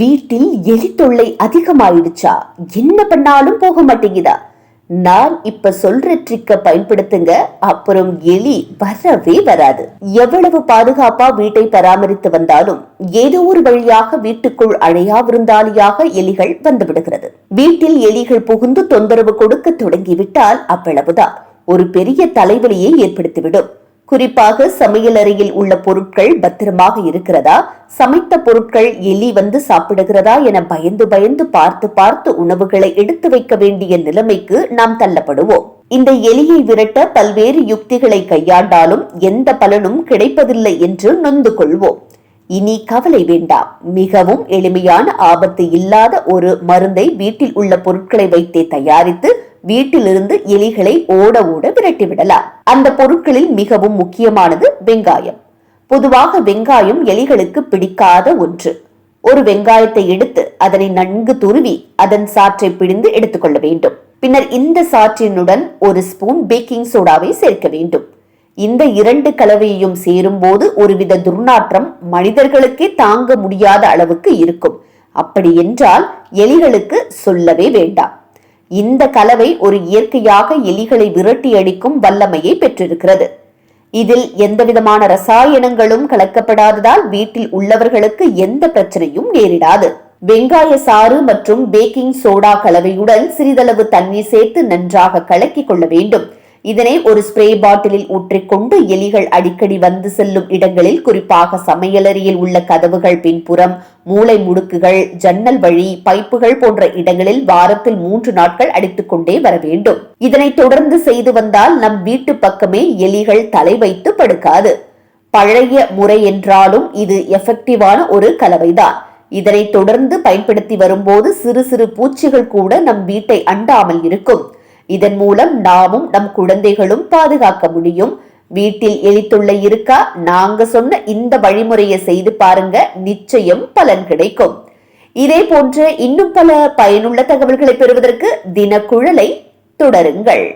வீட்டில் எலி தொல்லை அதிகமாயிடுச்சா? என்ன பண்ணாலும் போக மாட்டேங்குதா? நான் இப்ப சொல்ற ட்ரிக்க பயன்படுத்துங்க. அப்புறம் எலி வரவே வராது. எவ்வளவு பாதுகாப்பா வீட்டை பராமரித்து வந்தாலும் ஏதோ ஒரு வழியாக வீட்டுக்குள் அழையா விருந்தாளியாக எலிகள் வந்து விடுகிறது. வீட்டில் எலிகள் புகுந்து தொந்தரவு கொடுக்க தொடங்கிவிட்டால் அவ்வளவுதான். ஒரு பெரிய தலைவலியை ஏற்படுத்திவிடும். குறிப்பாக சமையலறையில் உள்ள பொருட்கள் பத்திரமாக இருக்கிறதா? சமைத்த பொருட்கள் எலி வந்து சாப்பிடுகிறதா என பயந்து பயந்து பார்த்து பார்த்து உணவுகளை எடுத்து வைக்க வேண்டிய நிலைமைக்கு நாம் தள்ளப்படுவோம். இந்த எலியை விரட்ட பல்வேறு யுக்திகளை கையாண்டாலும் எந்த பலனும் கிடைப்பதில்லை என்று நொந்து கொள்வோம். இனி கவலை வேண்டாம். மிகவும் எளிமையான ஆபத்து இல்லாத ஒரு மருந்தை வீட்டில் உள்ள பொருட்களை வைத்தே தயாரித்து வீட்டிலிருந்து எலிகளை ஓட ஓட விரட்டி விடலாம். அந்த பொருட்களில் மிகவும் முக்கியமானது வெங்காயம். பொதுவாக வெங்காயம் எலிகளுக்கு பிடிக்காத ஒன்று. ஒரு வெங்காயத்தை எடுத்து அதனை நன்கு துருவி அதன் சாற்றை பிழிந்து எடுத்துக்கொள்ள வேண்டும். பின்னர் இந்த சாற்றினுடன் ஒரு ஸ்பூன் பேக்கிங் சோடாவை சேர்க்க வேண்டும். இந்த இரண்டு கலவையையும் சேரும்போது ஒருவித துர்நாற்றம் மனிதர்களுக்கே தாங்க முடியாத அளவுக்கு இருக்கும். அப்படி என்றால் எலிகளுக்கு சொல்லவே வேண்டாம். இந்த கலவை ஒரு இயற்கையாக எலிகளை விரட்டி அடிக்கும் வல்லமையை பெற்றிருக்கிறது. இதில் எந்தவிதமான ரசாயனங்களும் கலக்கப்படாததால் வீட்டில் உள்ளவர்களுக்கு எந்த பிரச்சனையும் நேரிடாது. வெங்காய சாறு மற்றும் பேக்கிங் சோடா கலவையுடன் சிறிதளவு தண்ணீர் சேர்த்து நன்றாக கலக்கிக் கொள்ள வேண்டும். இதனை ஒரு ஸ்ப்ரே பாட்டிலில் ஊற்றிக்கொண்டு எலிகள் அடிக்கடி வந்து செல்லும் இடங்களில் குறிப்பாக சமையலறையில் உள்ள கதவுகள் பின்புறம் மூளை முடுக்குகள் ஜன்னல் வழி பைப்புகள் போன்ற இடங்களில் வாரத்தில் மூன்று நாட்கள் அடித்துக்கொண்டே வர வேண்டும். இதனை தொடர்ந்து செய்து வந்தால் நம் வீட்டு பக்கமே எலிகள் தலை வைத்து படுக்காது. பழைய முறை என்றாலும் இது எஃபெக்டிவான ஒரு கலவைதான். இதனை தொடர்ந்து பயன்படுத்தி வரும்போது சிறு சிறு பூச்சிகள் கூட நம் வீட்டை அண்டாமல் இருக்கும். இதன் மூலம் நாமும் நம் குழந்தைகளும் பாதுகாக்க முடியும். வீட்டில் எழுத்துள்ள இருக்கா? நாங்க சொன்ன இந்த வழிமுறையை செய்து பாருங்க. நிச்சயம் பலன் கிடைக்கும். இதே போன்ற இன்னும் பல பயனுள்ள தகவல்களை பெறுவதற்கு தினக்குழலை தொடருங்கள்.